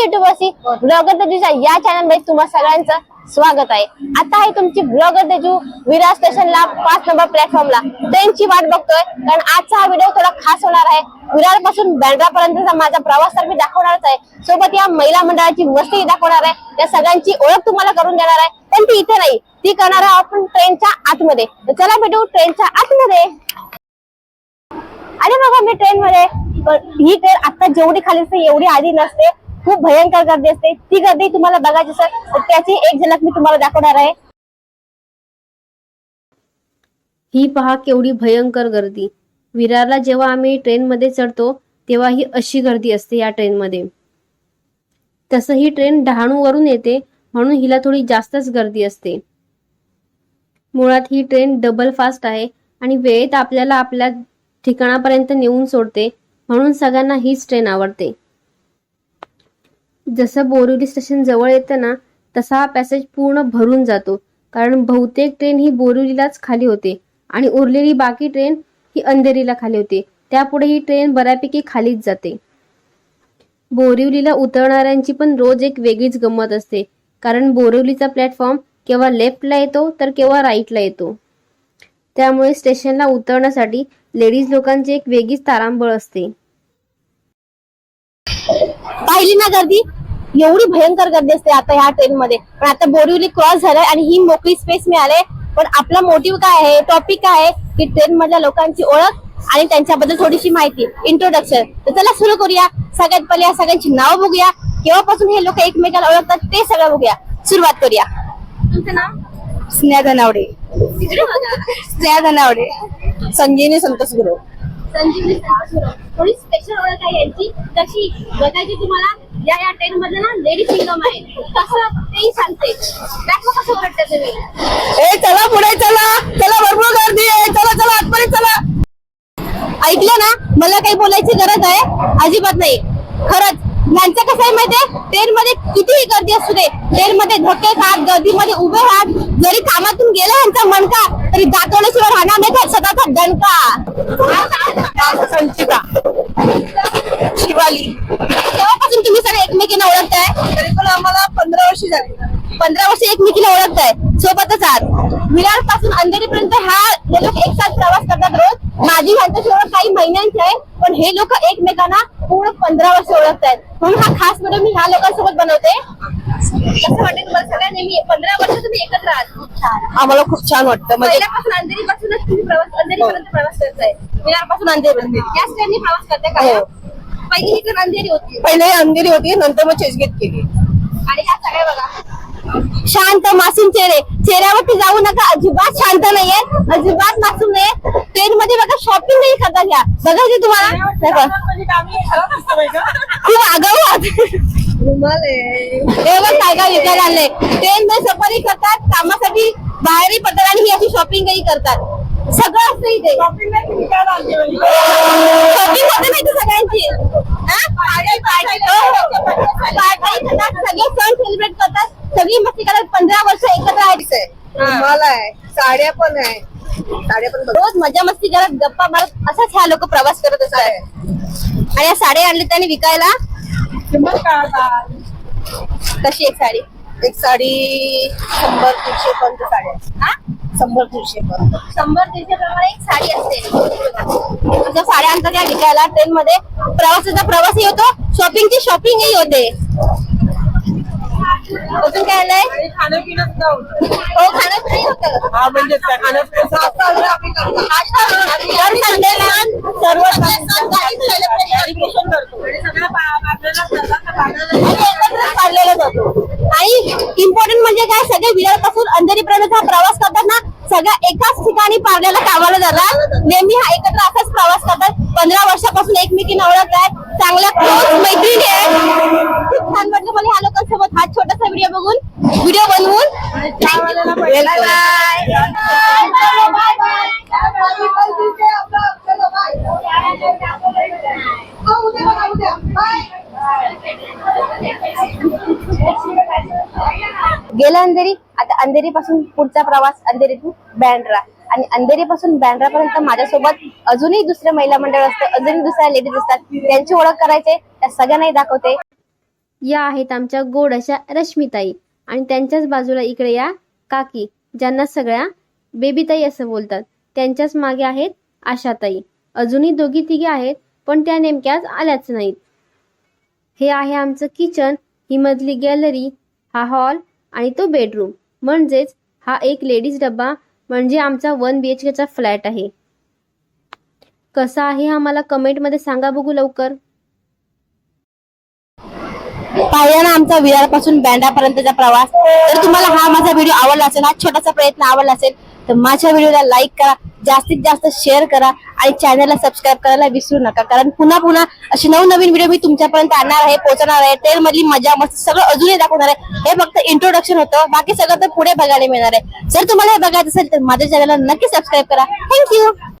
युट्यूबर्सी blogger तेजूच्या या चॅनलमध्ये तुम्हा सगळ्यांचं स्वागत आहे. आता आहे तुमची ब्लॉगर तेजू विरार स्टेशनला पाच नंबर प्लॅटफॉर्मला ट्रेनची वाट बघतोय. कारण आजचा हा व्हिडिओ थोडा खास होणार आहे. विरारपासून बँड्रा पर्यंतचा माझा प्रवास तर मी दाखवणारच आहे. सोबत या महिला मंडळाची मस्ती दाखवणार आहे. त्या सगळ्यांची ओळख तुम्हाला करून देणार आहे. पण ती इथे नाही. ती करणार आहे आपण ट्रेनच्या आतमध्ये. चला भेटू ट्रेनच्या आतमध्ये. आणि बघा मी ट्रेन मध्ये. पण ही ट्रेन आता जेवढी खाली असते एवढी आधी नसते. खूप भयंकर गर्दी असते. ती गर्दी तुम्हाला बघायची असेल तर त्याची एक झलक मी तुम्हाला दाखवणार आहे. ही पहा केवढी भयंकर गर्दी. विरारला जेव्हा आम्ही ट्रेनमध्ये चढतो तेव्हा ही अशी गर्दी असते या ट्रेनमध्ये. तसं ही ट्रेन डहाणूवरून येते म्हणून हिला थोडी जास्तच गर्दी असते. मुळात ही ट्रेन डबल फास्ट आहे आणि वेळेत आपल्याला आपल्या ठिकाणापर्यंत नेऊन सोडते म्हणून सगळ्यांना हीच ट्रेन आवडते. जसं बोरिवली स्टेशन जवळ येतं ना तसा हा पॅसेज पूर्ण भरून जातो. कारण बहुतेक ट्रेन ही बोरिवलीलाच खाली होते आणि उरलेली बाकी ट्रेन ही अंधेरीला खाली होते. त्यापुढे ही ट्रेन बऱ्यापैकी खालीच जाते. बोरिवलीला उतरणाऱ्यांची पण रोज एक वेगळीच गंमत असते. कारण बोरिवलीचा प्लॅटफॉर्म केव्हा लेफ्टला येतो तर केव्हा राईटला येतो. त्यामुळे स्टेशनला उतरण्यासाठी लेडीज लोकांची एक वेगळीच तारांबळ असते. पाहिली ना गर्दी? एवढी भयंकर गर्दी असते आता ह्या ट्रेन मध्ये. पण आता बोरिवली क्रॉस झालाय आणि ही मोकळी स्पेस मिळाले. पण आपला मोटिव्ह काय आहे? टॉपिक काय आहे? की ट्रेन मधल्या लोकांची ओळख आणि त्यांच्याबद्दल थोडीशी माहिती. इंट्रोडक्शन तर चला सुरू करूया. सगळ्यात पहिले या सगळ्यांची नाव बघूया. केव्हापासून हे लोक एकमेकाला ओळखतात ते सगळं बघूया. सुरुवात करूया. तुमचं नाव? स्नेहा धनावडे. स्नेहा धनावडे. संजीवनी संतोष गुरु संजीवनी. थोडी स्पेशल ओळख आहे यांची? कशी? बघायची तुम्हाला? या या ट्रेन मधलं ना लेडी सिंगम आहे. कसं तेही सांगते. दाखवा कसं वाटतं तुम्ही? ए चला पुढे चला. चला भरपूर गर्दी आहे. चला चला आतपर्यंत चला. ऐकलं ना? मला काही बोलायची गरज आहे? अजिबात नाही. खरंच यांचं कसं आहे माहितीये? ट्रेन मध्ये कितीही गर्दी असू दे ट्रेन मध्ये धक्के खात गर्दीमध्ये उभे राहत जरी कामातून गेला यांचा मणका तरी दातवण्याशिवाय राहणार नाही. सदाचा दणका संचिता शिवाली तेव्हापासून तुम्ही सगळे एकमेकींना ओळखताय? तरी पण आम्हाला पंधरा वर्ष झाली. पंधरा वर्ष एकमेकीला ओळखताय. सोबतच आहात. विरारपासून अंधेरीपर्यंत हा हे लोक एक साथ प्रवास करतात रोज. माझी ह्यांच्याशी ओळख काही महिन्यांची आहे पण हे लोक एकमेकांना पूर्ण पंधरा वर्ष ओळखतायत. म्हणून हा खास व्हिडिओ मी ह्या लोकांसोबत बनवते. कसं वाटेल तुम्हाला सगळ्या नेहमी पंधरा वर्ष तुम्ही एकत्र आहात आम्हाला खूप छान वाटतं. म्हणजे पहिल्यापासून अंधेरी पासूनच तुम्ही प्रवास अंधेरीपर्यंत प्रवास करताय. विरारपासून अंधेरीपर्यंत. याच ट्रेननी प्रवास करताय का? हो. पहिली ही अंधेरी होती. पहिले अंधेरी होती नंतर मग चेसगेट केली. आणि ह्या सगळ्या बघा. शांत मासूम चेहरे. चेहऱ्यावरती जाऊ नका अजिबात शांत नाहीये अजिबात मासूम नाहीये. ट्रेन मध्ये बघा शॉपिंग नाही करतात ह्या बघायची तुम्हाला. बघा. खूप आगाऊ आहात. हे बघ काय काय विकायला आणले ट्रेन मध्ये सफारी करतात कामासाठी बाहेरही पडतात आणि ही अशी शॉपिंगही करतात. सगळं असतं इथे. शॉपिंग होते नाही सगळ्यांची. हा? सगळे सण सेलिब्रेट करतात. सगळी मस्ती करतात. पंधरा वर्ष एकत्र आहेत रुमाल आहे साड्या पण आहे. साड्या पण. रोज मजा मस्ती करत गप्पा मारत असाच ह्या लोक प्रवास करत असतात. आणि या साड्या आणले त्यांनी विकायला? कशी एक साडी? एक साडी शंभर दीडशे पर्यंत साड्या. हा? शंभर दीडशे शंभर दीडशे प्रमाणे एक साडी असते. अशा साड्या आणतात त्या विकायला. ट्रेन मध्ये प्रवासाचा प्रवासही होतो. शॉपिंगची शॉपिंगही होते. अजून काय आलंय? खाणं पिणं. हो खाणं होतं. हा म्हणजे काय खाणं पिणं. दर संडेला सर्व आणि इम्पॉर्टंट म्हणजे काय? सगळे विरारपासून अंधेरीपर्यंत हा प्रवास करतात ना सगळ्या एकाच ठिकाणी पारण्याला कामाला जातात नेहमी हा एकत्र असाच प्रवास करतात. पंधरा वर्षापासून एकमेकींना ओळख आहे चांगल्या क्लोज मैत्रिणी आहे खूप छान वाटलं मला ह्या लोकांसोबत. हा छोटासा व्हिडिओ बघून. व्हिडिओ बनवून. Welcome. गेलं अंधेरी आता अंधेरी पासून पुढचा प्रवास अंधेरी टू बँड्रा. आणि अंधेरी पासून बँड्रा पर्यंत माझ्यासोबत अजूनही दुसऱ्या महिला मंडळ असतं अजूनही दुसऱ्या लेडीज असतात. त्यांची ओळख करायचे त्या सगळ्यांनाही दाखवते. या आहेत आमच्या गोड अशा रश्मिताई. आणि त्यांच्याच बाजूला इकडे या काकी ज्यांना सगळ्या बेबीताई असं बोलतात. त्यांच्याच मागे आहेत आशाताई. अजूनही दोघी तिघे आहेत पण त्या नेमक्याच आल्याच नाहीत. हे आहे आमचं किचन ही मधली गॅलरी हा हॉल आणि तो बेडरूम म्हणजेच हा एक लेडीज डब्बा म्हणजे आमचा वन बी एच केचा फ्लॅट आहे. कसा आहे हा मला कमेंटमध्ये सांगा बघू लवकर. पाहिला आमचा विरारपासून बँडापर्यंतचा प्रवास? तर तुम्हाला हा माझा व्हिडिओ आवडला असेल हा छोटासा प्रयत्न आवडला असेल तर माझ्या व्हिडिओला लाईक करा जास्तीत जास्त शेअर करा आणि चॅनलला सबस्क्राईब करायला विसरू नका. कारण पुन्हा पुन्हा असे नवनवीन व्हिडिओ मी तुमच्यापर्यंत आणणार आहे पोहोचणार आहे. ट्रेन मधली मजा मस्त सगळं अजूनही दाखवणार आहे. हे फक्त इंट्रोडक्शन होतं. बाकी सगळं तर पुढे बघायला मिळणार आहे. जर तुम्हाला हे बघायचं असेल तर माझ्या चॅनलला नक्की सबस्क्राईब करा. थँक्यू